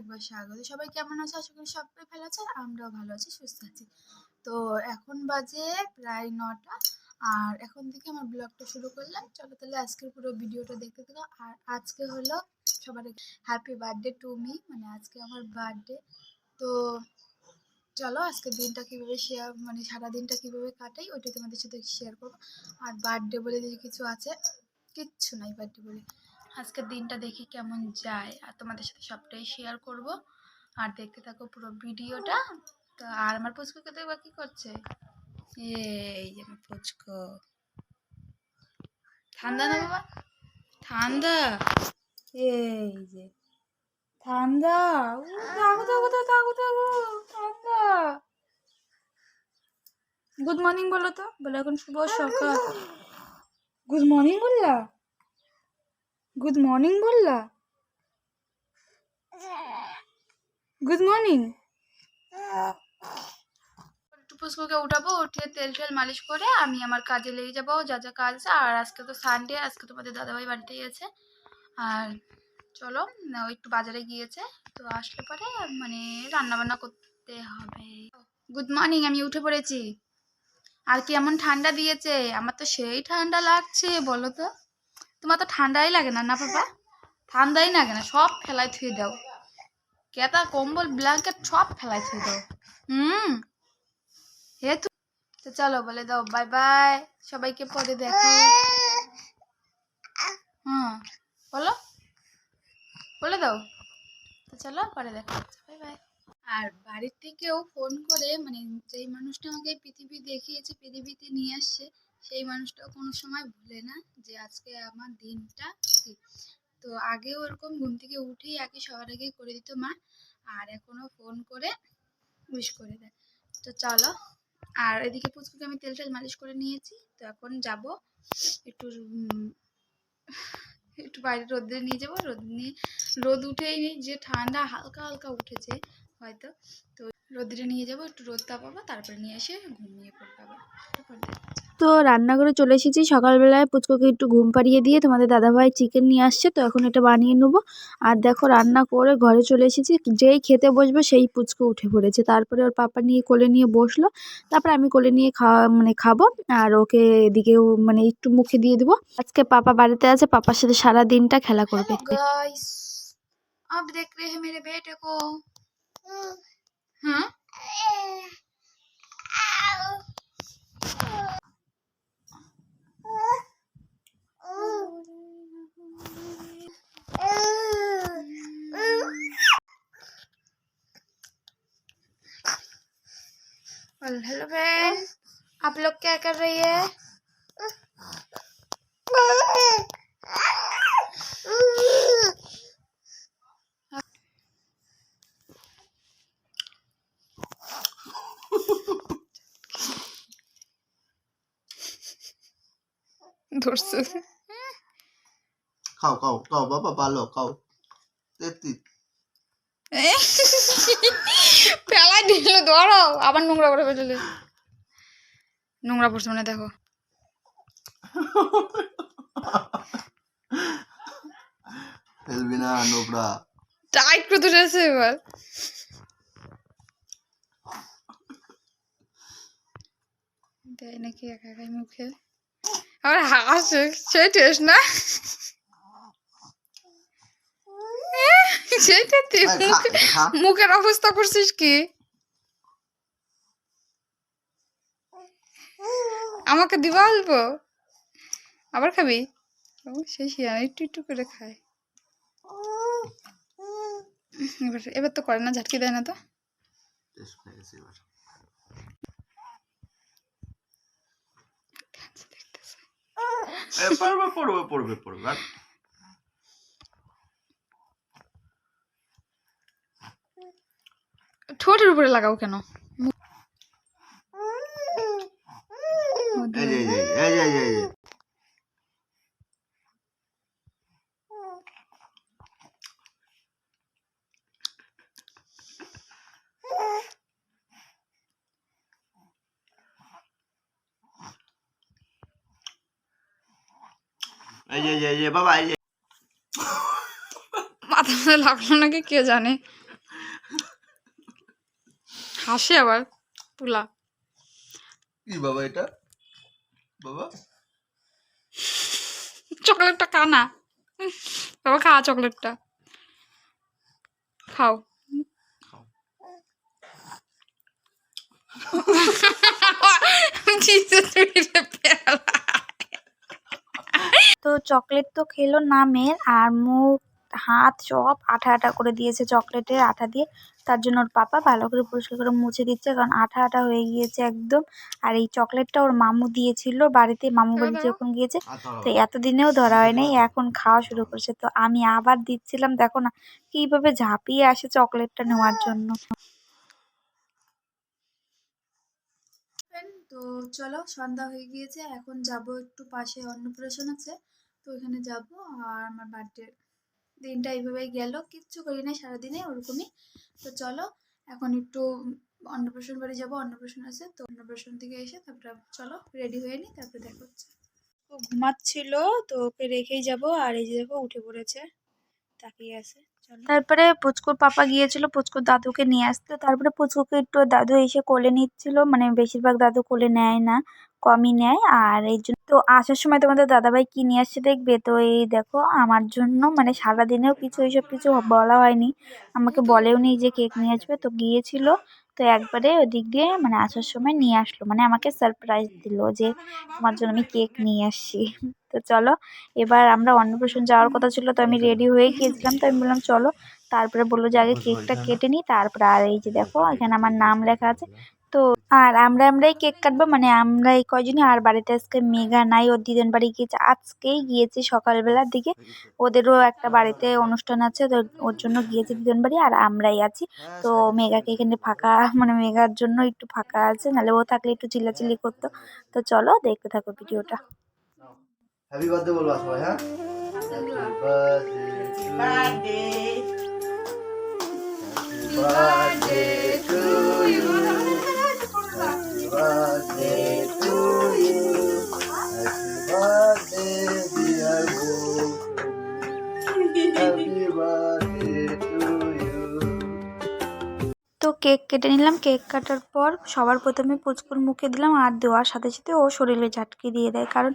একবার স্বাগত। সবাই কেমন আছে? আশা করি সবাই ভালো আছে আর আমরাও ভালো আছি, সুস্থ আছি। তো এখন বাজে প্রায় নটা, আর এখন থেকে আমার ব্লগটা শুরু করলাম। চলো তাহলে আজকের পুরো ভিডিওটা দেখতে থাকো। আর আজকে হলো সবার হ্যাপি বার্থডে টু মি মানে আজকে আমার বার্থডে তো চলো আজকের দিনটা কীভাবে শেয়ার মানে সারা দিনটা কীভাবে কাটাই ওইটাই তোমাদের সাথে শেয়ার করব। আর বার্থডে বলে যদি কিছু আছে, কিচ্ছু নাই বার্থডে বলে। আজকের দিনটা দেখি কেমন যায়, আর তোমাদের সাথে সবটাই শেয়ার করব। আর দেখতে থাকো পুরো ভিডিওটা। তো আর আমার পুচকুকে দেখবা কি করছে? এই যে আমার পুচকো। ঠান্ডা না বাবা? ঠান্ডা। এই যে। ঠান্ডা। থাকো থাকো থাকো থাকো ঠান্ডা। গুড মর্নিং বলো তো। বলো এখন শুভ সকাল। গুড মর্নিং বললা? গুড মর্নিং বললা? গুড মর্নিং পুষ্পকে উঠাবো, উঠিয়ে তেল টেল মালিশ করে আমি আমার কাজে লেগে যাব, যা যা কাজ আর আজকে তো সানডে আজকে তোমাদের দাদাভাই বাড়িতেই আছে। আর চলো একটু বাজারে গিয়েছে, তো আসলে পরে মানে রান্না বান্না করতে হবে। গুড মর্নিং আমি উঠে পড়েছি। আর কি এমন ঠান্ডা দিয়েছে? আমার তো সেই ঠান্ডা লাগছে, বলো তো। তোমার তো ঠান্ডাই লাগে না না বাবা? ঠান্ডাই লাগে না, সব ফেলাই থুয়ে দাও। কেতা কম্বল ব্ল্যাঙ্কেট সব ফেলাই থুয়ে দাও। হুম? হে তো তো চলো বলে দাও বাই বাই সবাইকে পরে দেখো। হুম, বলো। বলে দাও। তো চলো, পরে দেখো বাই বাই আর বাড়ির থেকেও ফোন করে মানে যেই মানুষটা আমাকে পৃথিবী দেখিয়েছে, পৃথিবীতে নিয়ে আসছে সেই মানুষটাও কোনো সময় ভুলে না যে আজকে আমার দিনটা। তো আগেও ওরকম ঘুম থেকে উঠেই আগে সবার আগে করে দিত মা, আর এখনও ফোন করে উইশ করে দেয়। তো চলো, আর এদিকে পুচকুকে আমি তেল টেল মালিশ করে নিয়েছি, তো এখন যাব একটু একটু বাইরে রোদ্রে নিয়ে যাব। রোদ নিয়ে, রোদ উঠেই যে ঠান্ডা হালকা হালকা উঠেছে হয়তো। তো রোদ্রে নিয়ে যাবো একটু রোদ তাপাবো তারপরে নিয়ে এসে ঘুমিয়ে পড়তে হবে তারপর দেখা যাবে। তো রান্নাঘরে চলে এসেছি সকালবেলায় পুচকুকে একটু ঘুম পাড়িয়ে দিয়ে তোমাদের দাদাভাই চিকেন নিয়ে আসছে তো এখন এটা বানিয়ে নেবো আর দেখো রান্না করে ঘরে চলে এসেছি যেই খেতে বসবে সেই পুচকু উঠে পড়েছে তারপরে ওর পাপা নিয়ে কোলে নিয়ে বসলো তারপর আমি কোলে নিয়ে খাওয়া মানে খাবো আর ওকে এদিকেও মানে একটু মুখে দিয়ে দেবো আজকে পাপা বাড়িতে আছে পাপার সাথে সারা দিনটা খেলা করবে गाइस अब देख रहे हैं मेरे बेटे को हाँ? हेलो फ्रेंड आप लोग क्या कर रही है? ধরছে। খাও খাও খাও বাবা ভালো খাও। তেত্রিশ পেলাই দিল ধরো আবার নোংরা করে ফেললে। নোংরা পড়ছে মানে দেখো। ফেলবি না নোবরা টাইট করে ধরেছে এবার। দেয় নাকি একা একাই মুখে? আবার হাসে সেই টেস্ট না সেইটা তুই। মুখের অবস্থা করছিস কি আমাকে দিবা অল্প আবার খাবি ও সেই শিয়াল একটু একটু করে খায় এবার এবার তো করে না ঝাটকি দেয় না তো টেস্ট হয়ে গেছে এবার। এ, পড়বে পড়বে পড়বে পড়বে আর ঠোঁটের উপরে লাগাও কেন এই যে এই যে এই যে এই যে, এই যে এই যে এই যে, বাবা এই যে মাথা মাথা লাগল নাকি কে জানে? হাসে আবার পুলা। কি বাবা এটা? বাবা? চকলেটটা খা না। বাবা খা চকলেটটা। খাও। খাও। Jesus। তো চকলেট তো খেলো নামের আর মুখ হাত সব আঠা আঠা করে দিয়েছে চকলেটের আঠা দিয়ে। তার জন্য ওর পাপা ভালো করে পরিষ্কার করে মুছে দিচ্ছে কারণ আঠা আঠা হয়ে গিয়েছে একদম। আর এই চকলেটটা ওর মামু দিয়েছিল বাড়িতে মামু বাড়ি যখন গিয়েছে তো এতদিনেও ধরা হয়নি এখন খাওয়া শুরু করছে। তো আমি আবার দিচ্ছিলাম দেখো না কীভাবে ঝাঁপিয়ে আসে চকলেটটা নেওয়ার জন্য। তো চলো সন্ধ্যা হয়ে গিয়েছে এখন যাব একটু পাশে অন্নপ্রাশন আছে। তো ওইখানে যাব। আর আমার বার্থডে দিনটা এইভাবেই গেল। কিচ্ছু করি না সারাদিনে, ওরকমই। তো চলো, এখন একটু অন্নপ্রাশন বাড়ি যাব। অন্নপ্রাশন আছে, তো অন্নপ্রাশন থেকে এসে তারপরে চলো রেডি হয়ে নিই তারপরে দেখা হচ্ছে। ও ঘুমাচ্ছিল, তো ওকে রেখেই যাব। আর এই যে দেখো, উঠে পড়েছে। তাকিয়ে আছে। তারপরে পুচকুর পাপা গিয়েছিল, পুচকুর দাদুকে নিয়ে আসতে। তারপরে পুচকুকে একটু দাদু এসে কোলে নিচ্ছিল। মানে বেশিরভাগ দাদু কোলে নেয় না। কমই নেয়। আর এই জন্য তো আসার সময় তোমাদের দাদাভাই কি নিয়ে আসছে দেখবে? তো এই দেখো আমার জন্য মানে সারাদিনেও কিছু এইসব কিছু বলা হয়নি। আমাকে বলেও নি যে কেক নিয়ে আসবে। তো গিয়েছিল তো একবারে ওদিক দিয়ে মানে আসার সময় নিয়ে আসলো। মানে আমাকে সারপ্রাইজ দিল যে তোমার জন্য আমি কেক নিয়ে আসছি। তো চলো এবার আমরা অন্নপ্রাশন যাওয়ার কথা ছিল তো আমি রেডি হয়ে গিয়েছিলাম। তো আমি বললাম চলো। তারপরে বলল যে আগে কেকটা কেটে নিই তারপরে আর এই যে দেখো এখানে আমার নাম লেখা আছে। তো আর আমরা আমরাই কেক কাটবো মানে আমরা এই কয়জনই, আর বাড়িতে আজকে মেঘা নাই, ওর দিদির বাড়ি গিয়েছে, আজকেই গিয়েছে সকালবেলার দিকে। ওদেরও একটা বাড়িতে অনুষ্ঠান আছে, তো ওর জন্য গিয়েছে দিদির বাড়ি, আর আমরাই আছি। তো মেঘাকে এখানে ফাঁকা মানে মেঘার জন্য একটু ফাঁকা আছে, নাহলে ও থাকলে একটু চিল্লাচিল্লি করতো। তো চলো দেখতে থাকো ভিডিওটা। হ্যাপি বার্থডে বলবা সবাই হ্যাঁ? বার্থডে টু ইউ কেক কেটে নিলাম। কেক কাটার পর সবার প্রথমে পুচকুর মুখে দিলাম আর দেওয়ার সাথে সাথে ও শরীরে ঝাটকে দিয়ে দেয়। কারণ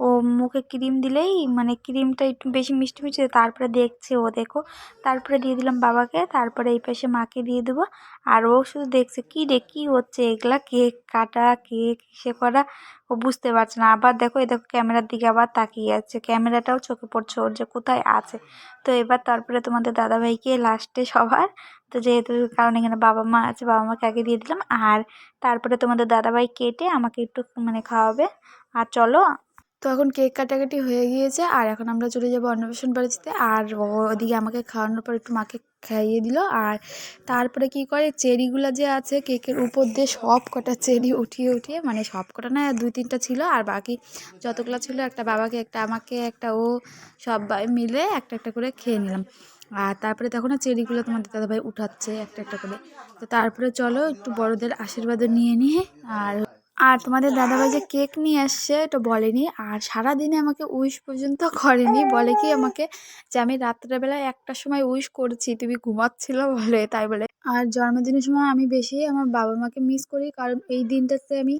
ও মুখে ক্রিম দিলেই মানে ক্রিমটা একটু বেশি মিষ্টি মিষ্টি তারপরে দেখছে ও, দেখো। তারপরে দিয়ে দিলাম বাবাকে, তারপরে এই পাশে মাকে দিয়ে দেবো। আর ও শুধু দেখছে, কী রে, কী হচ্ছে? এগুলা কেক কাটা, কেক সে করা? ও বুঝতে পারছে না। আবার দেখো, এই দেখো ক্যামেরার দিকে আবার তাকিয়ে আছে। ক্যামেরাটাও চোখে পড়ছে, ওর যে কোথায় আছে। তো এবার তারপরে তোমাদের দাদাভাইকে লাস্টে সবার। তো যেহেতু কারণ এখানে বাবা মা আছে, বাবা মাকে আগে দিয়ে দিলাম। আর তারপরে তোমাদের দাদাভাই কেটে আমাকে একটু মানে খাওয়াবে। আর চলো তো এখন কেক কাটাকাটি হয়ে গিয়েছে, আর এখন আমরা চলে যাব অন্নপ্রাশন বাড়িতে। আর ওদিকে আমাকে খাওয়ানোর পর একটু মাকে খাইয়ে দিল, আর তারপরে কি করে, চেরিগুলো যে আছে, কেকের উপর দিয়ে সব কটা চেরি উঠিয়ে উঠিয়ে মানে সব কটা না, দুই তিনটা ছিল, আর বাকি যতগুলো ছিল, একটা বাবাকে, একটা আমাকে, একটা ও, সবাই মিলে একটা একটা করে খেয়ে নিলাম। আর তারপরে দেখো না, চেরিগুলো তোমাদের দাদাভাই উঠাচ্ছে একটা একটা করে। তো তারপরে চলো, একটু বড়দের আশীর্বাদ নিয়ে নিয়ে, আর আর তোমাদের দাদাভাই যে কেক নিয়ে আসছে, এটা বলেনি। আর সারা দিনে আমাকে উইশ পর্যন্ত করেনি। বলে কি আমাকে যে আমি রাত্রেবেলায় একটার সময় উইশ করছি, তুমি ঘুমাচ্ছিল বলে, তাই বলে। আর জন্মদিনের সময় আমি বেশি আমার বাবা মাকে মিস করি, কারণ এই দিনটাতে আমি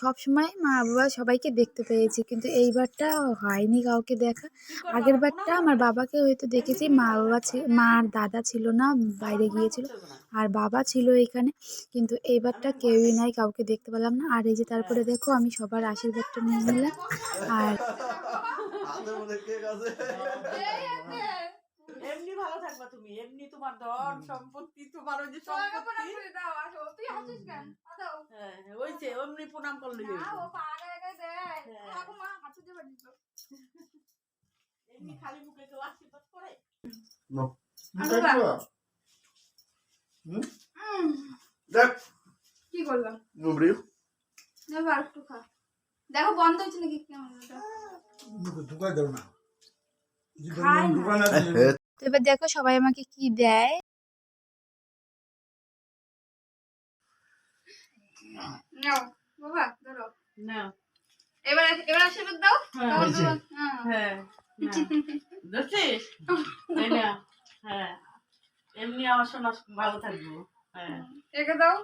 সব সময় মা বাবা সবাইকে দেখতে পেয়েছি। কিন্তু এইবারটা হয়নি কাউকে দেখা। আগের বারটা আমার বাবাকে হয়তো দেখেছি। মা বাবা ছিল মা আর দাদা ছিল না বাইরে গিয়েছিল। আর বাবা ছিল এখানে। কিন্তু এইবারটা কেউই নাই কাউকে দেখতে পেলাম না। আর এই যে তারপরে দেখো আমি সবার আশীর্বাদটা নিয়ে নিলাম। আর হাতের মধ্যে কেক আছে এমনি ভালো থাকবা তুমি। এমনি তোমার ধন সম্পত্তি তোমার ওই যে সম্পত্তি। হ্যাঁ হ্যাঁ, ওইছে এমনি প্রণাম করলে এমনি খালি মুখে কেউ আশীর্বাদ করে? দেখ। কি করলাম? নুবরি একটু খা। দেখো বন্ধ হয়েছে নাকি? কেমন? ঢুকাই দেব না। এবার দেখো সবাই আমাকে কি দেয়? নাও বাবা ধরো। না এবার এবার আশীর্বাদ দাও। হ্যাঁ, হ্যাঁ। হ্যাঁ ধরছিস? তাই না হ্যাঁ। এমনি আমার শোনা ভালো থাকব। হ্যাঁ। রেখে দাও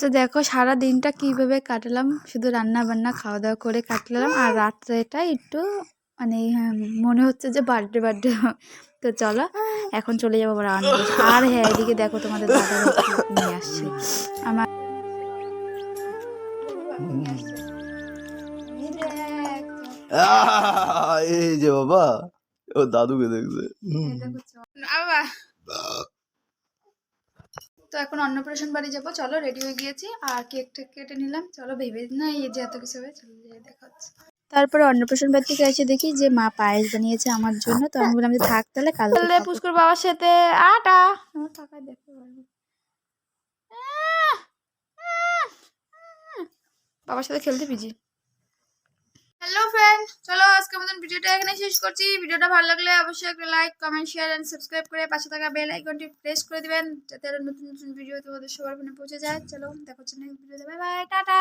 তো দেখো সারা দিনটা কীভাবে কাটালাম? শুধু রান্না বান্না খাওয়া দাওয়া করে কাটলাম। আর রাত্রেটা একটু মানে হ্যাঁ, মনে হচ্ছে যে বার্থডে বার্থডে তো চলো এখন চলে যাব আবার। আর হ্যাঁ এদিকে দেখো তোমাদের দাদা নিয়ে আসছে। আমার এই যে বাবা ও দাদুকে দেখছে। তো এখন অন্নপ্রাশন বাড়ি যাব চলো রেডি হয়ে গিয়েছি। আর কেক টেক কেটে নিলাম। চলো ভেবে না এই যে এত কিছু হবে চলো দেখা হচ্ছে তারপরে অন্নপ্রাশন বাড়ি থেকে এসে দেখি যে মা পায়েস বানিয়েছে আমার জন্য। তো আমি বললাম যে থাক তাহলে কাল পুষ্কর বাবার সাথে। আটা। আমার দেখতে পারব। বাবার সাথে খেলতে পিজি। হ্যালো ফ্রেন্ড চলো আজকের মতন ভিডিওটা এখানে শেষ করছি। ভিডিওটা ভালো লাগলে অবশ্যই একটা like comment share and subscribe করে পাশে থাকা বেল আইকনটি প্রেস করে দিবেন যাতে আরও নতুন নতুন ভিডিও তোমাদের সবার ফোনে পৌঁছে যায়। চলো দেখা হচ্ছে নেক্সট ভিডিওতে বাই বাই টাটা।